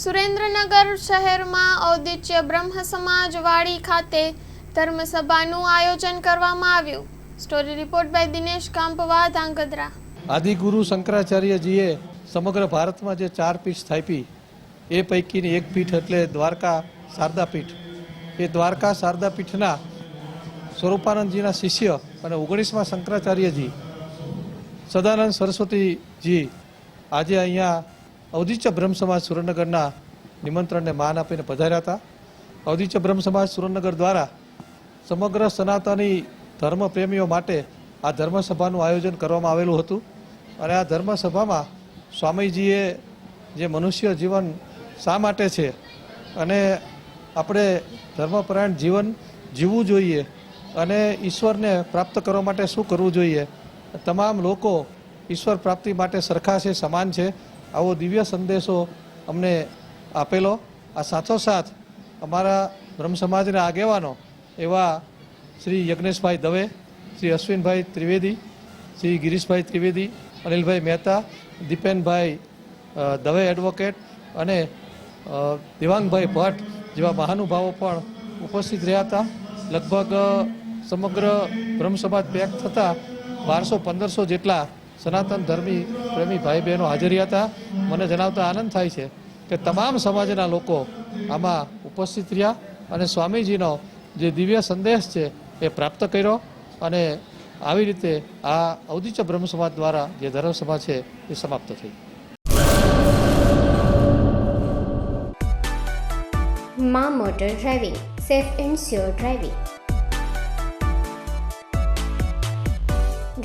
સુરેન્દ્રનગર શહેરમાં ઔદિત્ય બ્રહ્મ સમાજ વાડી ખાતે ધર્મસભાનું આયોજન કરવામાં આવ્યું. Story report by Dinesh Kampva Dhrangadhra. Adiguru શંકરાચાર્યજીએ સમગ્ર ભારતમાં જે ચાર પીઠ સ્થાપી, એ પૈકીની એક પીઠ એટલે દ્વારકા શારદા પીઠ એ દ્વારકા શારદા પીઠના સ્વરૂપાનંદજીના શિષ્ય અને ઓગણીસમાં શંકરાચાર્યજી, સદાનંદ સરસ્વતીજી આજે અહીંયા ઔદિત્ય બ્રહ્મ સમાજ સુરેન્દ્રનગરના નિમંત્રણને માન આપીને પધાર્યા હતા. અવધિચ્ય બ્રહ્મ સમાજ સુરેન્દ્રનગર દ્વારા સમગ્ર સનાતની ધર્મ પ્રેમીઓ માટે આ ધર્મસભાનું આયોજન કરવામાં આવેલું હતું. અને આ ધર્મસભામાં સ્વામીજીએ જે મનુષ્ય જીવન શા માટે છે અને આપણે ધર્મપરાયણ જીવન જીવવું જોઈએ અને ઈશ્વરને પ્રાપ્ત કરવા માટે શું કરવું જોઈએ. તમામ લોકો ઈશ્વર પ્રાપ્તિ માટે સરખા છે, સમાન છે. આવો દિવ્ય સંદેશો અમને આપેલો. આ સાથોસાથ અમારા બ્રહ્મ સમાજના આગેવાનો એવા શ્રી યજ્ઞેશભાઈ દવે, શ્રી અશ્વિનભાઈ ત્રિવેદી, શ્રી ગિરીશભાઈ ત્રિવેદી, અનિલભાઈ મહેતા, દીપેનભાઈ દવે એડવોકેટ અને દેવાંગભાઈ ભટ્ટ જેવા મહાનુભાવો પણ ઉપસ્થિત રહ્યા હતા. લગભગ સમગ્ર બ્રહ્મ સમાજ પેક થતાં બારસો પંદરસો જેટલા સનાતન ધર્મી પ્રેમી ભાઈ બહેનો હાજરી હતા. મને જણાવતા આનંદ થાય છે કે તમામ સમાજના લોકો આમાં ઉપસ્થિત રહ્યા અને સ્વામીજીનો જે દિવ્ય સંદેશ છે એ પ્રાપ્ત કર્યો અને આવી રીતે આ ઔદિત્ય બ્રહ્મ સમાજ દ્વારા જે ધર્મસભા છે એ સમાપ્ત થઈ. મા motor driving, safe and sure driving.